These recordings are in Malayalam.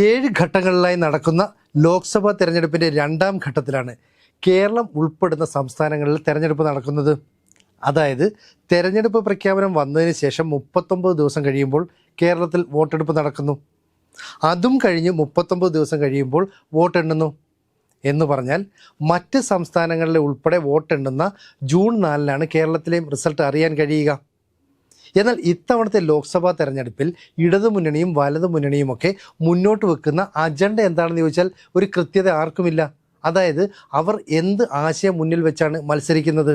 ഏഴ് ഘട്ടങ്ങളിലായി നടക്കുന്ന ലോക്സഭാ തെരഞ്ഞെടുപ്പിന്റെ രണ്ടാം ഘട്ടത്തിലാണ് കേരളം ഉൾപ്പെടുന്ന സംസ്ഥാനങ്ങളിൽ തെരഞ്ഞെടുപ്പ് നടക്കുന്നത്. അതായത് തെരഞ്ഞെടുപ്പ് പ്രഖ്യാപനം വന്നതിന് ശേഷം മുപ്പത്തൊമ്പത് ദിവസം കഴിയുമ്പോൾ കേരളത്തിൽ വോട്ടെടുപ്പ് നടക്കുന്നു. അതും കഴിഞ്ഞ് മുപ്പത്തൊമ്പത് ദിവസം കഴിയുമ്പോൾ വോട്ടെണ്ണുന്നു. എന്ന് പറഞ്ഞാൽ മറ്റ് സംസ്ഥാനങ്ങളിലെ ഉൾപ്പെടെ വോട്ടെണ്ണുന്ന ജൂൺ നാലിനാണ് കേരളത്തിലെയും റിസൾട്ട് അറിയാൻ കഴിയുക. എന്നാൽ ഇത്തവണത്തെ ലോക്സഭാ തെരഞ്ഞെടുപ്പിൽ ഇടതുമുന്നണിയും വലതുമുന്നണിയുമൊക്കെ മുന്നോട്ട് വെക്കുന്ന അജണ്ട എന്താണെന്ന് ചോദിച്ചാൽ ഒരു കൃത്യത ആർക്കുമില്ല. അതായത് അവർ എന്ത് ആശയം മുന്നിൽ വെച്ചാണ് മത്സരിക്കുന്നത്?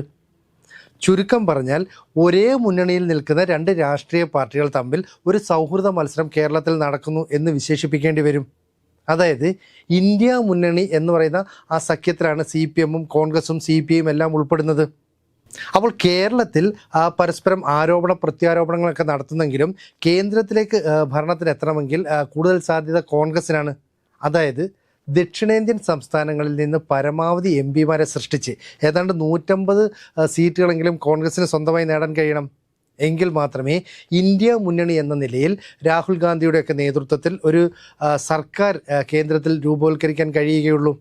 ചുരുക്കം പറഞ്ഞാൽ ഒരേ മുന്നണിയിൽ നിൽക്കുന്ന രണ്ട് രാഷ്ട്രീയ പാർട്ടികൾ തമ്മിൽ ഒരു സൗഹൃദ മത്സരം കേരളത്തിൽ നടക്കുന്നു എന്ന് വിശേഷിപ്പിക്കേണ്ടി വരും. അതായത് ഇന്ത്യ മുന്നണി എന്ന് പറയുന്ന ആ സഖ്യത്തിലാണ് സി പി എമ്മും കോൺഗ്രസും സി പി ഐയും എല്ലാം ഉൾപ്പെടുന്നത്. അപ്പോൾ കേരളത്തിൽ പരസ്പരം ആരോപണ പ്രത്യാരോപണങ്ങളൊക്കെ നടത്തുന്നെങ്കിലും കേന്ദ്രത്തിലേക്ക് ഭരണത്തിന് എത്തണമെങ്കിൽ കൂടുതൽ സാധ്യത കോൺഗ്രസിനാണ്. അതായത് ദക്ഷിണേന്ത്യൻ സംസ്ഥാനങ്ങളിൽ നിന്ന് പരമാവധി എം പിമാരെ സൃഷ്ടിച്ച് ഏതാണ്ട് നൂറ്റമ്പത് സീറ്റുകളെങ്കിലും കോൺഗ്രസിന് സ്വന്തമായി നേടാൻ കഴിയണം. എങ്കിൽ മാത്രമേ ഇന്ത്യ മുന്നണി എന്ന നിലയിൽ രാഹുൽ ഗാന്ധിയുടെയൊക്കെ നേതൃത്വത്തിൽ ഒരു സർക്കാർ കേന്ദ്രത്തിൽ രൂപവൽക്കരിക്കാൻ കഴിയുകയുള്ളൂ.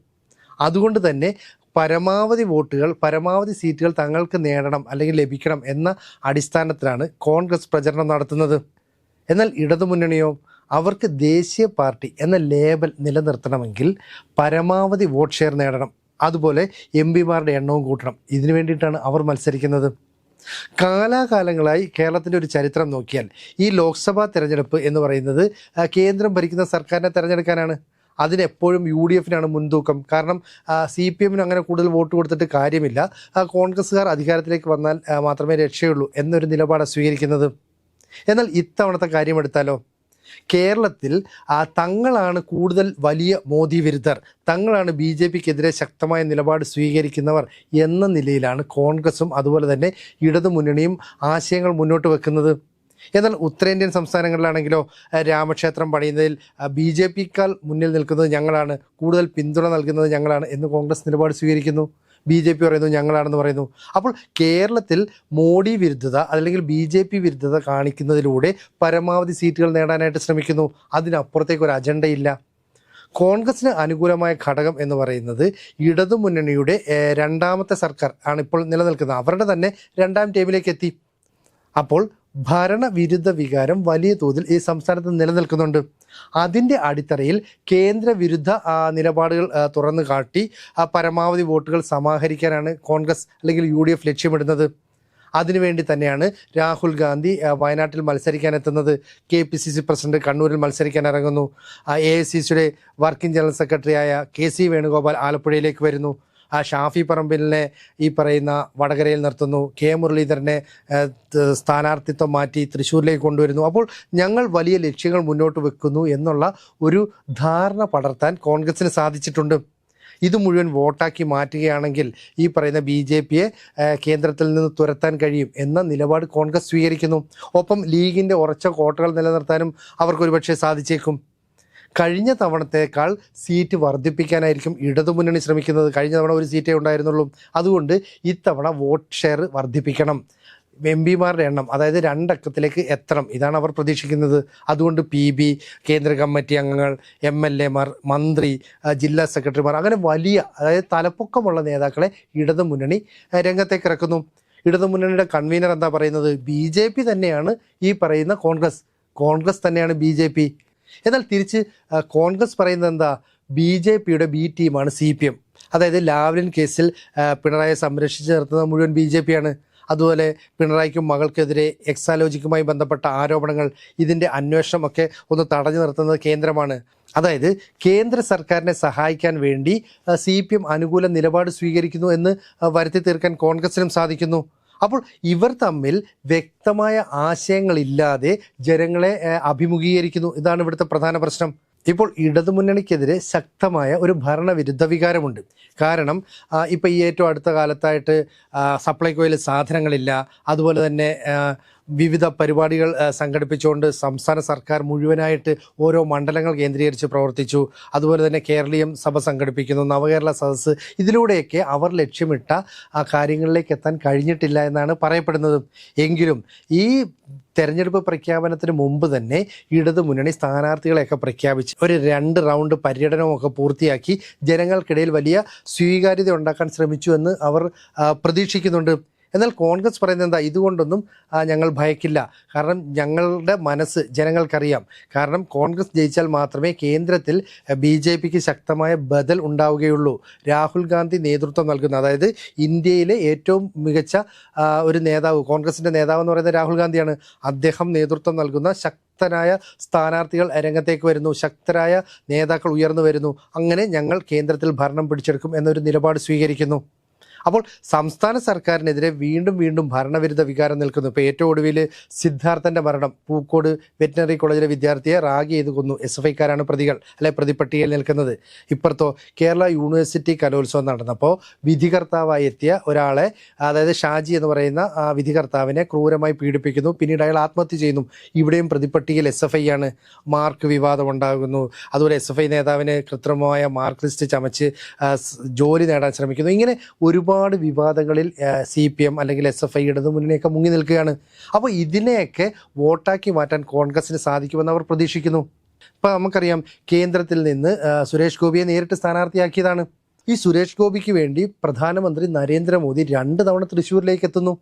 അതുകൊണ്ട് തന്നെ പരമാവധി വോട്ടുകൾ പരമാവധി സീറ്റുകൾ തങ്ങൾക്ക് നേടണം അല്ലെങ്കിൽ ലഭിക്കണം എന്ന അടിസ്ഥാനത്തിലാണ് കോൺഗ്രസ് പ്രചരണം നടത്തുന്നത്. എന്നാൽ ഇടതുമുന്നണിയോ അവർക്ക് ദേശീയ പാർട്ടി എന്ന ലേബൽ നിലനിർത്തണമെങ്കിൽ പരമാവധി വോട്ട് ഷെയർ നേടണം. അതുപോലെ എം പിമാരുടെ എണ്ണവും കൂട്ടണം. ഇതിനു വേണ്ടിയിട്ടാണ് അവർ മത്സരിക്കുന്നത്. കാലാകാലങ്ങളായി കേരളത്തിന്റെ ഒരു ചരിത്രം നോക്കിയാൽ ഈ ലോക്സഭാ തിരഞ്ഞെടുപ്പ് എന്ന് പറയുന്നത് കേന്ദ്രം ഭരിക്കുന്ന സർക്കാരിനെ തിരഞ്ഞെടുക്കാനാണ്. അതിനെപ്പോഴും യു ഡി എഫിനാണ് മുൻതൂക്കം. കാരണം സി പി എമ്മിന് അങ്ങനെ കൂടുതൽ വോട്ട് കൊടുത്തിട്ട് കാര്യമില്ല. കോൺഗ്രസ്സുകാർ അധികാരത്തിലേക്ക് വന്നാൽ മാത്രമേ രക്ഷയുള്ളൂ എന്നൊരു നിലപാട് സ്വീകരിക്കുന്നത്. എന്നാൽ ഇത്തവണത്തെ കാര്യമെടുത്താലോ കേരളത്തിൽ തങ്ങളാണ് കൂടുതൽ വലിയ മോദി വിരുദ്ധർ. തങ്ങളാണ് ബി ജെ പിക്കെതിരെ ശക്തമായ നിലപാട് സ്വീകരിക്കുന്നവർ എന്ന നിലയിലാണ് കോൺഗ്രസും അതുപോലെ തന്നെ ഇടതുമുന്നണിയും ആശയങ്ങൾ മുന്നോട്ട് വെക്കുന്നത്. എന്നാൽ ഉത്തരേന്ത്യൻ സംസ്ഥാനങ്ങളിലാണെങ്കിലോ രാമക്ഷേത്രം പണിയുന്നതിൽ ബി ജെ പിക്കാൾ മുന്നിൽ നിൽക്കുന്നത് ഞങ്ങളാണ്. കൂടുതൽ പിന്തുണ നൽകുന്നത് ഞങ്ങളാണ് എന്ന് കോൺഗ്രസ് നിലപാട് സ്വീകരിക്കുന്നു. ബി ജെ പി പറയുന്നു ഞങ്ങളാണെന്ന് പറയുന്നു. അപ്പോൾ കേരളത്തിൽ മോഡി വിരുദ്ധത അല്ലെങ്കിൽ ബി ജെ പി വിരുദ്ധത കാണിക്കുന്നതിലൂടെ പരമാവധി സീറ്റുകൾ നേടാനായിട്ട് ശ്രമിക്കുന്നു. അതിനപ്പുറത്തേക്ക് ഒരു അജണ്ടയില്ല. കോൺഗ്രസിന് അനുകൂലമായ ഘടകം എന്ന് പറയുന്നത് ഇടതുമുന്നണിയുടെ രണ്ടാമത്തെ സർക്കാർ ആണ് ഇപ്പോൾ നിലനിൽക്കുന്നത്. അവരുടെ തന്നെ രണ്ടാം ടേമിലേക്ക് എത്തി. അപ്പോൾ ഭരണവിരുദ്ധ വികാരം വലിയ തോതിൽ ഈ സംസ്ഥാനത്ത് നിലനിൽക്കുന്നുണ്ട്. അതിന്റെ അടിത്തറയിൽ കേന്ദ്ര വിരുദ്ധ നിലപാടുകൾ തുറന്നു കാട്ടി പരമാവധി വോട്ടുകൾ സമാഹരിക്കാനാണ് കോൺഗ്രസ് അല്ലെങ്കിൽ യു ലക്ഷ്യമിടുന്നത്. അതിനുവേണ്ടി തന്നെയാണ് രാഹുൽ ഗാന്ധി വയനാട്ടിൽ മത്സരിക്കാൻ എത്തുന്നത് K P C C president കണ്ണൂരിൽ മത്സരിക്കാൻ ഇറങ്ങുന്നു എ ഐ സി സിയുടെ വർക്കിംഗ് ജനറൽ സെക്രട്ടറിയായ കെ സി വേണുഗോപാൽ ആലപ്പുഴയിലേക്ക് വരുന്നു. ആ ഷാഫി പറമ്പിലിനെ ഈ പറയുന്ന വടകരയിൽ നിർത്തുന്നു. കെ മുരളീധരനെ സ്ഥാനാർത്ഥിത്വം മാറ്റി തൃശ്ശൂരിലേക്ക് കൊണ്ടുവരുന്നു. അപ്പോൾ ഞങ്ങൾ വലിയ ലക്ഷ്യങ്ങൾ മുന്നോട്ട് വെക്കുന്നു എന്നുള്ള ഒരു ധാരണ പടർത്താൻ കോൺഗ്രസിന് സാധിച്ചിട്ടുണ്ട്. ഇത് മുഴുവൻ വോട്ടാക്കി മാറ്റുകയാണെങ്കിൽ ഈ പറയുന്ന ബി ജെ പിയെ കേന്ദ്രത്തിൽ നിന്ന് തുരത്താൻ കഴിയും എന്ന നിലപാട് കോൺഗ്രസ് സ്വീകരിക്കുന്നു. ഒപ്പം ലീഗിന്റെ ഉറച്ച കോട്ടകൾ നിലനിർത്താനും അവർക്ക് ഒരുപക്ഷെ സാധിച്ചേക്കും. കഴിഞ്ഞ തവണത്തേക്കാൾ സീറ്റ് വർദ്ധിപ്പിക്കാനായിരിക്കും ഇടതുമുന്നണി ശ്രമിക്കുന്നത്. കഴിഞ്ഞ തവണ ഒരു സീറ്റേ ഉണ്ടായിരുന്നുള്ളൂ. അതുകൊണ്ട് ഇത്തവണ വോട്ട് ഷെയർ വർദ്ധിപ്പിക്കണം. എം പിമാരുടെ എണ്ണം അതായത് രണ്ടക്കത്തിലേക്ക് എത്തണം. ഇതാണ് അവർ പ്രതീക്ഷിക്കുന്നത്. അതുകൊണ്ട് പി ബി കേന്ദ്ര കമ്മിറ്റി അംഗങ്ങൾ എം എൽ എമാർ മന്ത്രി ജില്ലാ സെക്രട്ടറിമാർ അങ്ങനെ വലിയ അതായത് തലപ്പൊക്കമുള്ള നേതാക്കളെ ഇടതുമുന്നണി രംഗത്തേക്ക് ഇറക്കുന്നു. ഇടതുമുന്നണിയുടെ കൺവീനർ എന്താ പറയുന്നത്? ബി ജെ പി തന്നെയാണ് ഈ പറയുന്ന കോൺഗ്രസ്. കോൺഗ്രസ് തന്നെയാണ് ബി ജെ പി. എന്നാൽ തിരിച്ച് കോൺഗ്രസ് പറയുന്നത് എന്താ? ബി ജെ പിയുടെ ബി ടീമാണ് സി പി എം അതായത് ലാവ്ലിൻ കേസിൽ പിണറായി സംരക്ഷിച്ച് നിർത്തുന്നത് മുഴുവൻ ബി ജെ പിയാണ്. അതുപോലെ പിണറായിക്കും മകൾക്കെതിരെ എക്സാലോജിക്കുമായി ബന്ധപ്പെട്ട ആരോപണങ്ങൾ ഇതിന്റെ അന്വേഷണമൊക്കെ ഒന്ന് തടഞ്ഞു നിർത്തുന്നത് കേന്ദ്രമാണ്. അതായത് കേന്ദ്ര സർക്കാരിനെ സഹായിക്കാൻ വേണ്ടി സി പി എം അനുകൂല നിലപാട് സ്വീകരിക്കുന്നു എന്ന് വരുത്തി തീർക്കാൻ കോൺഗ്രസിനും സാധിക്കുന്നു. അപ്പോൾ ഇവർ തമ്മിൽ വ്യക്തമായ ആശയങ്ങളില്ലാതെ ജനങ്ങളെ അഭിമുഖീകരിക്കുന്നു. ഇതാണ് ഇവിടുത്തെ പ്രധാന പ്രശ്നം. ഇപ്പോൾ ഇടതുമുന്നണിക്കെതിരെ ശക്തമായ ഒരു ഭരണവിരുദ്ധ വികാരമുണ്ട്. കാരണം ഇപ്പോൾ ഈ ഏറ്റവും അടുത്ത കാലത്തായിട്ട് സപ്ലൈകോയിൽ സാധനങ്ങളില്ല. അതുപോലെ തന്നെ വിവിധ പരിപാടികൾ സംഘടിപ്പിച്ചുകൊണ്ട് സംസ്ഥാന സർക്കാർ മുഴുവനായിട്ട് ഓരോ മണ്ഡലങ്ങൾ കേന്ദ്രീകരിച്ച് പ്രവർത്തിച്ചു. അതുപോലെ തന്നെ കേരളീയം സഭ സംഘടിപ്പിക്കുന്നു. നവകേരള സദസ്സ് ഇതിലൂടെയൊക്കെ അവർ ലക്ഷ്യമിട്ട ആ കാര്യങ്ങളിലേക്ക് എത്താൻ കഴിഞ്ഞിട്ടില്ല എന്നാണ് പറയപ്പെടുന്നത്. എങ്കിലും ഈ തെരഞ്ഞെടുപ്പ് പ്രഖ്യാപനത്തിന് മുമ്പ് തന്നെ ഇടതു മുന്നണി സ്ഥാനാർത്ഥികളെയൊക്കെ പ്രഖ്യാപിച്ച് ഒരു രണ്ട് റൗണ്ട് പര്യടനമൊക്കെ പൂർത്തിയാക്കി ജനങ്ങൾക്കിടയിൽ വലിയ സ്വീകാര്യത ഉണ്ടാക്കാൻ ശ്രമിച്ചു എന്ന് അവർ പ്രതീക്ഷിക്കുന്നുണ്ട്. എന്നാൽ കോൺഗ്രസ് പറയുന്നത് എന്താ? ഇതുകൊണ്ടൊന്നും ഞങ്ങൾ ഭയക്കില്ല. കാരണം ഞങ്ങളുടെ മനസ്സ് ജനങ്ങൾക്കറിയാം. കാരണം കോൺഗ്രസ് ജയിച്ചാൽ മാത്രമേ കേന്ദ്രത്തിൽ ബി ജെ പിക്ക് ശക്തമായ ബദൽ ഉണ്ടാവുകയുള്ളൂ. രാഹുൽ ഗാന്ധി നേതൃത്വം നൽകുന്ന അതായത് ഇന്ത്യയിലെ ഏറ്റവും മികച്ച ഒരു നേതാവ് കോൺഗ്രസിന്റെ നേതാവ് എന്ന് പറയുന്നത് രാഹുൽ ഗാന്ധിയാണ്. അദ്ദേഹം നേതൃത്വം നൽകുന്ന ശക്തനായ സ്ഥാനാർത്ഥികൾ രംഗത്തേക്ക് വരുന്നു. ശക്തരായ നേതാക്കൾ ഉയർന്നു വരുന്നു. അങ്ങനെ ഞങ്ങൾ കേന്ദ്രത്തിൽ ഭരണം പിടിച്ചെടുക്കും എന്നൊരു നിലപാട് സ്വീകരിക്കുന്നു. അപ്പോൾ സംസ്ഥാന സർക്കാരിനെതിരെ വീണ്ടും വീണ്ടും ഭരണവിരുദ്ധ വികാരം നിൽക്കുന്നു. ഇപ്പോൾ ഏറ്റവും ഒടുവിൽ സിദ്ധാർത്ഥന്റെ മരണം പൂക്കോട് വെറ്റിനറി കോളേജിലെ വിദ്യാർത്ഥിയെ റാഗ് ചെയ്ത് കൊന്നു എസ് എഫ് ഐക്കാരാണ് പ്രതികൾ അല്ലെ പ്രതിപട്ടികയിൽ നിൽക്കുന്നത്. ഇപ്പുറത്തോ കേരള യൂണിവേഴ്സിറ്റി കലോത്സവം നടന്നപ്പോൾ വിധികർത്താവായി എത്തിയ ഒരാളെ അതായത് ഷാജി എന്ന് പറയുന്ന ആ വിധികർത്താവിനെ ക്രൂരമായി പീഡിപ്പിക്കുന്നു. പിന്നീട് അയാൾ ആത്മഹത്യ ചെയ്യുന്നു. ഇവിടെയും പ്രതിപട്ടികയിൽ എസ് എഫ് ഐ ആണ് മാർക്ക് വിവാദം ഉണ്ടാകുന്നു. അതുപോലെ എസ് എഫ് ഐ നേതാവിന് കൃത്രിമമായ മാർക്ക് ലിസ്റ്റ് ചമച്ച് ജോലി നേടാൻ ശ്രമിക്കുന്നു. ഇങ്ങനെ ഒരുപാട് വിവാദങ്ങളിൽ സി പി എം അല്ലെങ്കിൽ എസ് എഫ് ഐ ഇടതു മുന്നണിയൊക്കെ മുങ്ങി നിൽക്കുകയാണ്. അപ്പോൾ ഇതിനെയൊക്കെ വോട്ടാക്കി മാറ്റാൻ കോൺഗ്രസിന് സാധിക്കുമെന്ന് അവർ പ്രതീക്ഷിക്കുന്നു. ഇപ്പം നമുക്കറിയാം കേന്ദ്രത്തിൽ നിന്ന് സുരേഷ് ഗോപിയെ നേരിട്ട് സ്ഥാനാർത്ഥിയാക്കിയതാണ്. ഈ സുരേഷ് ഗോപിക്ക് വേണ്ടി പ്രധാനമന്ത്രി നരേന്ദ്രമോദി രണ്ട് തവണ തൃശ്ശൂരിലേക്ക് എത്തുന്നു.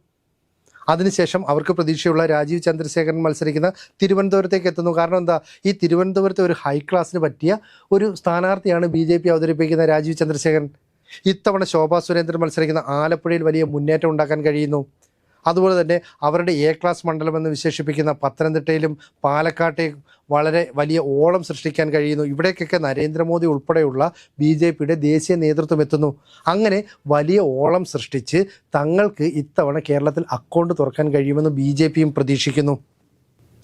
അതിനുശേഷം അവർക്ക് പ്രതീക്ഷയുള്ള രാജീവ് ചന്ദ്രശേഖരൻ മത്സരിക്കുന്ന തിരുവനന്തപുരത്തേക്ക് എത്തുന്നു. കാരണം എന്താ? ഈ തിരുവനന്തപുരത്തെ ഒരു ഹൈ ക്ലാസ്സിന് പറ്റിയ ഒരു സ്ഥാനാർത്ഥിയാണ് ബി അവതരിപ്പിക്കുന്ന രാജീവ് ചന്ദ്രശേഖരൻ. ഇത്തവണ ശോഭാ സുരേന്ദ്രൻ മത്സരിക്കുന്ന ആലപ്പുഴയിൽ വലിയ മുന്നേറ്റം ഉണ്ടാക്കാൻ കഴിയുന്നു. അതുപോലെ തന്നെ അവരുടെ എ ക്ലാസ് മണ്ഡലം എന്ന് വിശേഷിപ്പിക്കുന്ന പത്തനംതിട്ടയിലും പാലക്കാട്ടെയും വളരെ വലിയ ഓളം സൃഷ്ടിക്കാൻ കഴിയുന്നു. ഇവിടേക്കൊക്കെ നരേന്ദ്രമോദി ഉൾപ്പെടെയുള്ള ബി ജെ പിയുടെ ദേശീയ നേതൃത്വം എത്തുന്നു. അങ്ങനെ വലിയ ഓളം സൃഷ്ടിച്ച് തങ്ങൾക്ക് ഇത്തവണ കേരളത്തിൽ അക്കൗണ്ട് തുറക്കാൻ കഴിയുമെന്ന് ബി ജെ പിയും പ്രതീക്ഷിക്കുന്നു.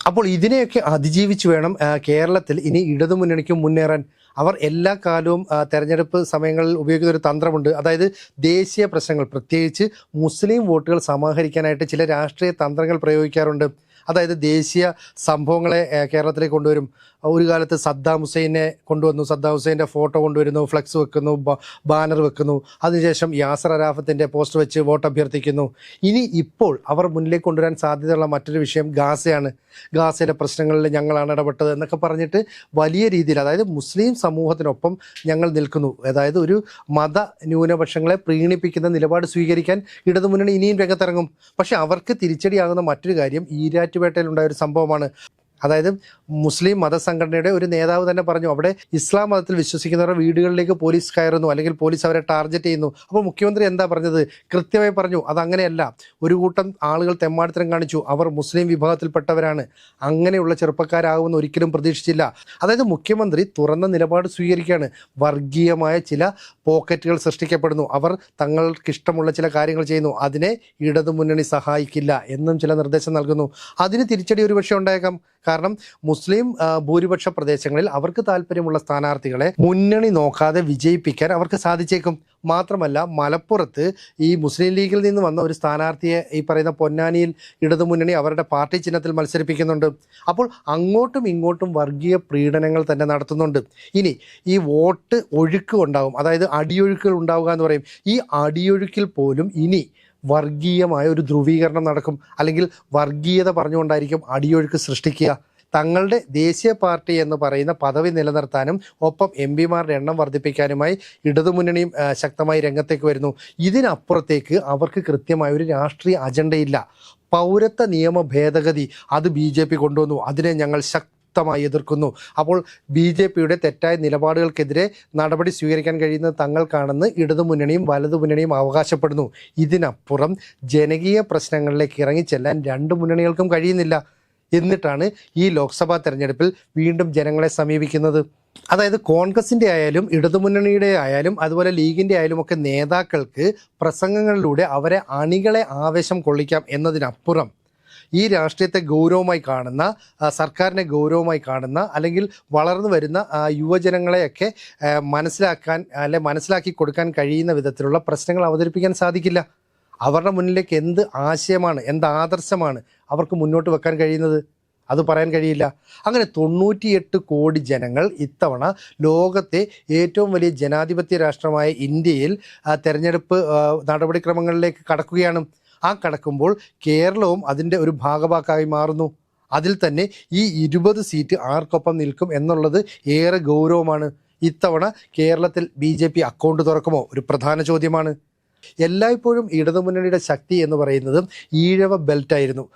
അപ്പോൾ ഇതിനെയൊക്കെ അതിജീവിച്ച് വേണം കേരളത്തിൽ ഇനി ഇടതുമുന്നണിക്കും മുന്നേറാൻ. അവർ എല്ലാ കാലവും തെരഞ്ഞെടുപ്പ് സമയങ്ങളിൽ ഉപയോഗിക്കുന്ന ഒരു തന്ത്രമുണ്ട്. അതായത് ദേശീയ പ്രശ്നങ്ങൾ പ്രത്യേകിച്ച് മുസ്ലിം വോട്ടുകൾ സമാഹരിക്കാനായിട്ട് ചില രാഷ്ട്രീയ തന്ത്രങ്ങൾ പ്രയോഗിക്കാറുണ്ട്. അതായത് ദേശീയ സംഭവങ്ങളെ കേരളത്തിലേക്ക് കൊണ്ടുവരും. ഒരു കാലത്ത് സദ്ദാം ഹുസൈനെ കൊണ്ടുവന്നു സദ്ദാം ഹുസൈന്റെ ഫോട്ടോ കൊണ്ടുവരുന്നു ഫ്ലക്സ് വെക്കുന്നു ബാനർ വെക്കുന്നു. അതിനുശേഷം യാസർ അറാഫത്തിന്റെ പോസ്റ്റർ വെച്ച് വോട്ട് അഭ്യർത്ഥിക്കുന്നു. ഇനി ഇപ്പോൾ അവർ മുന്നിലേക്ക് കൊണ്ടുവരാൻ സാധ്യതയുള്ള മറ്റൊരു വിഷയം ഗാസയാണ്. ഗാസയിലെ പ്രശ്നങ്ങളിൽ ഞങ്ങളാണ് ഇടപെട്ടത് എന്നൊക്കെ പറഞ്ഞിട്ട് വലിയ രീതിയിൽ അതായത് മുസ്ലിം സമൂഹത്തിനൊപ്പം ഞങ്ങൾ നിൽക്കുന്നു. അതായത് ഒരു മത ന്യൂനപക്ഷങ്ങളെ പ്രീണിപ്പിക്കുന്ന നിലപാട് സ്വീകരിക്കാൻ ഇടതുമുന്നണി ഇനിയും രംഗത്തിറങ്ങും. പക്ഷെ അവർക്ക് തിരിച്ചടിയാകുന്ന മറ്റൊരു കാര്യം ഈരാറ്റുപേട്ടയിൽ ഉണ്ടായ ഒരു സംഭവമാണ്. അതായത് മുസ്ലിം മതസംഘടനയുടെ ഒരു നേതാവ് തന്നെ പറഞ്ഞു അവിടെ ഇസ്ലാം മതത്തിൽ വിശ്വസിക്കുന്നവരുടെ വീടുകളിലേക്ക് പോലീസ് കയറുന്നു അല്ലെങ്കിൽ പോലീസ് അവരെ ടാർഗറ്റ് ചെയ്യുന്നു. അപ്പോൾ മുഖ്യമന്ത്രി എന്താ പറഞ്ഞത്? കൃത്യമായി പറഞ്ഞു അതങ്ങനെയല്ല. ഒരു കൂട്ടം ആളുകൾ തെമ്മാടിത്തരം കാണിച്ചു. അവർ മുസ്ലിം വിഭാഗത്തിൽപ്പെട്ടവരാണ്. അങ്ങനെയുള്ള ചെറുപ്പക്കാരാകുമെന്ന് ഒരിക്കലും പ്രതീക്ഷിച്ചില്ല. അതായത് മുഖ്യമന്ത്രി തുറന്ന നിലപാട് സ്വീകരിക്കുകയാണ്. വർഗീയമായ ചില പോക്കറ്റുകൾ സൃഷ്ടിക്കപ്പെടുന്നു. അവർ തങ്ങൾക്കിഷ്ടമുള്ള ചില കാര്യങ്ങൾ ചെയ്യുന്നു. അതിനെ ഇടതുമുന്നണി സഹായിക്കില്ല എന്നും ചില നിർദ്ദേശം നൽകുന്നു. അതിന് തിരിച്ചടി ഒരു പക്ഷേ ഉണ്ടായേക്കാം. കാരണം മുസ്ലിം ഭൂരിപക്ഷ പ്രദേശങ്ങളിൽ അവർക്ക് താല്പര്യമുള്ള സ്ഥാനാർത്ഥികളെ മുന്നണി നോക്കാതെ വിജയിപ്പിക്കാൻ അവർക്ക് സാധിച്ചേക്കും. മാത്രമല്ല മലപ്പുറത്ത് ഈ മുസ്ലിം ലീഗിൽ നിന്ന് വന്ന ഒരു സ്ഥാനാർത്ഥിയെ ഈ പറയുന്ന പൊന്നാനിയിൽ ഇടതുമുന്നണി അവരുടെ പാർട്ടി ചിഹ്നത്തിൽ മത്സരിപ്പിക്കുന്നുണ്ട്. അപ്പോൾ അങ്ങോട്ടും ഇങ്ങോട്ടും വർഗീയ പ്രീണനങ്ങൾ തന്നെ നടത്തുന്നുണ്ട്. ഇനി ഈ വോട്ട് ഒഴുക്ക് ഉണ്ടാകും അതായത് അടിയൊഴുക്കുകൾ ഉണ്ടാവുക എന്ന് പറയും. ഈ അടിയൊഴുക്കിൽ പോലും ഇനി വർഗീയമായ ഒരു ധ്രുവീകരണം നടക്കും. അല്ലെങ്കിൽ വർഗീയത പറഞ്ഞുകൊണ്ടായിരിക്കും അടിയൊഴുക്ക് സൃഷ്ടിക്കുക. തങ്ങളുടെ ദേശീയ പാർട്ടി എന്ന് പറയുന്ന പദവി നിലനിർത്താനും ഒപ്പം എം പിമാരുടെ എണ്ണം വർദ്ധിപ്പിക്കാനുമായി ഇടതുമുന്നണിയും ശക്തമായി രംഗത്തേക്ക് വരുന്നു. ഇതിനപ്പുറത്തേക്ക് അവർക്ക് കൃത്യമായ ഒരു രാഷ്ട്രീയ അജണ്ടയില്ല. പൗരത്വ നിയമ ഭേദഗതി അത് ബി കൊണ്ടുവന്നു. അതിനെ ഞങ്ങൾ ശക്തമായി എതിർക്കുന്നു. അപ്പോൾ ബി ജെ പിയുടെ തെറ്റായ നിലപാടുകൾക്കെതിരെ നടപടി സ്വീകരിക്കാൻ കഴിയുന്നത് തങ്ങൾക്കാണെന്ന് ഇടതുമുന്നണിയും വലതുമുന്നണിയും അവകാശപ്പെടുന്നു. ഇതിനപ്പുറം ജനകീയ പ്രശ്നങ്ങളിലേക്ക് ഇറങ്ങിച്ചെല്ലാൻ രണ്ട് മുന്നണികൾക്കും കഴിയുന്നില്ല. എന്നിട്ടാണ് ഈ ലോക്സഭാ തെരഞ്ഞെടുപ്പിൽ വീണ്ടും ജനങ്ങളെ സമീപിക്കുന്നത്. അതായത് കോൺഗ്രസിന്റെ ആയാലും ഇടതുമുന്നണിയുടെ ആയാലും അതുപോലെ ലീഗിന്റെ ആയാലും ഒക്കെ നേതാക്കൾക്ക് പ്രസംഗങ്ങളിലൂടെ അവരെ അണികളെ ആവേശം കൊള്ളിക്കാം എന്നതിനപ്പുറം ഈ രാഷ്ട്രീയത്തെ ഗൗരവമായി കാണുന്ന സർക്കാരിനെ ഗൗരവമായി കാണുന്ന അല്ലെങ്കിൽ വളർന്നു വരുന്ന യുവജനങ്ങളെയൊക്കെ മനസ്സിലാക്കാൻ അല്ലെ മനസ്സിലാക്കി കൊടുക്കാൻ കഴിയുന്ന വിധത്തിലുള്ള പ്രശ്നങ്ങൾ അവതരിപ്പിക്കാൻ സാധിക്കില്ല. അവരുടെ മുന്നിലേക്ക് എന്ത് ആശയമാണ് എന്ത് ആദർശമാണ് അവർക്ക് മുന്നോട്ട് വെക്കാൻ കഴിയുന്നത്? അത് പറയാൻ കഴിയില്ല. അങ്ങനെ തൊണ്ണൂറ്റിയെട്ട് കോടി ജനങ്ങൾ ഇത്തവണ ലോകത്തെ ഏറ്റവും വലിയ ജനാധിപത്യ രാഷ്ട്രമായ ഇന്ത്യയിൽ തെരഞ്ഞെടുപ്പ് നടപടിക്രമങ്ങളിലേക്ക് കടക്കുകയാണ്. ആ കടക്കുമ്പോൾ കേരളവും അതിന്റെ ഒരു ഭാഗഭാക്കായി മാറുന്നു. അതിൽ തന്നെ ഈ ഇരുപത് സീറ്റ് ആർക്കൊപ്പം നിൽക്കും എന്നുള്ളത് ഏറെ ഗൗരവമാണ്. ഇത്തവണ കേരളത്തിൽ ബി ജെ പി അക്കൗണ്ട് തുറക്കുമോ? ഒരു പ്രധാന ചോദ്യമാണ്. എല്ലായ്പ്പോഴും ഇടതുമുന്നണിയുടെ ശക്തി എന്ന് പറയുന്നത് ഈഴവ ബെൽറ്റായിരുന്നു.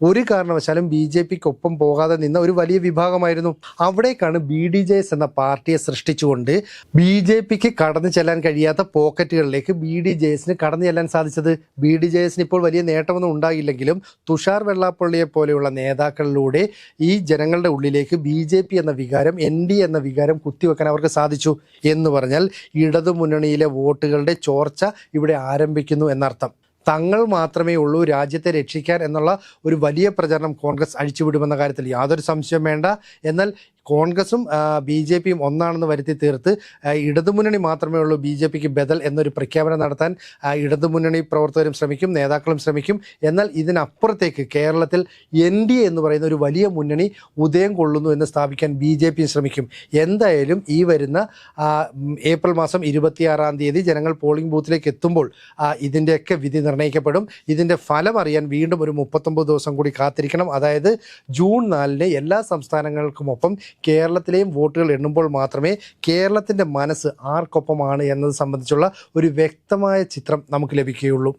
ഒരു കാരണവശാലും ബി ജെ പിക്ക് ഒപ്പം പോകാതെ നിന്ന ഒരു വലിയ വിഭാഗമായിരുന്നു. അവിടേക്കാണ് ബി ഡി ജെ എസ് എന്ന പാർട്ടിയെ സൃഷ്ടിച്ചുകൊണ്ട് ബി ജെ പിക്ക് കടന്നു ചെല്ലാൻ കഴിയാത്ത പോക്കറ്റുകളിലേക്ക് ബി ഡി ജെ എസിന് കടന്നു ചെല്ലാൻ സാധിച്ചത്. ബി ഡി ജെ എസിന് ഇപ്പോൾ വലിയ നേട്ടമൊന്നും ഉണ്ടായില്ലെങ്കിലും തുഷാർ വെള്ളാപ്പള്ളിയെ പോലെയുള്ള നേതാക്കളിലൂടെ ഈ ജനങ്ങളുടെ ഉള്ളിലേക്ക് ബി ജെ പി എന്ന വികാരം എൻ ഡി എന്ന വികാരം കുത്തിവെക്കാൻ അവർക്ക് സാധിച്ചു എന്ന് പറഞ്ഞാൽ ഇടതുമുന്നണിയിലെ വോട്ടുകളുടെ ചോർച്ച ഇവിടെ ആരംഭിക്കുന്നു എന്നർത്ഥം. തങ്ങൾ മാത്രമേ ഉള്ളൂ രാജ്യത്തെ രക്ഷിക്കാൻ എന്നുള്ള ഒരു വലിയ പ്രചരണം കോൺഗ്രസ് അഴിച്ചുവിടുമെന്ന കാര്യത്തിൽ യാതൊരു സംശയം വേണ്ട. എന്നാൽ കോൺഗ്രസും ബി ജെ പിയും ഒന്നാണെന്ന് വരുത്തി തീർത്ത് ഇടതുമുന്നണി മാത്രമേ ഉള്ളൂ ബി ജെ പിക്ക് ബദൽ എന്നൊരു പ്രഖ്യാപനം നടത്താൻ ഇടതുമുന്നണി പ്രവർത്തകരും ശ്രമിക്കും നേതാക്കളും ശ്രമിക്കും. എന്നാൽ ഇതിനപ്പുറത്തേക്ക് കേരളത്തിൽ എൻ ഡി എ എന്ന് പറയുന്ന ഒരു വലിയ മുന്നണി ഉദയം കൊള്ളുന്നു എന്ന് സ്ഥാപിക്കാൻ ബി ജെ പി ശ്രമിക്കും. എന്തായാലും ഈ വരുന്ന ഏപ്രിൽ മാസം ഇരുപത്തിയാറാം തീയതി ജനങ്ങൾ പോളിംഗ് ബൂത്തിലേക്ക് എത്തുമ്പോൾ ഇതിന്റെയൊക്കെ വിധി നിർണയിക്കപ്പെടും ഇതിന്റെ ഫലം അറിയാൻ വീണ്ടും ഒരു മുപ്പത്തൊമ്പത് ദിവസം കൂടി കാത്തിരിക്കണം. അതായത് ജൂൺ നാലിന് എല്ലാ സംസ്ഥാനങ്ങൾക്കുമൊപ്പം കേരളത്തിലെയും വോട്ടുകൾ എണ്ണുമ്പോൾ മാത്രമേ കേരളത്തിന്റെ മനസ്സ് ആർക്കൊപ്പമാണ് എന്നത് സംബന്ധിച്ചുള്ള ഒരു വ്യക്തമായ ചിത്രം നമുക്ക് ലഭിക്കുകയുള്ളൂ.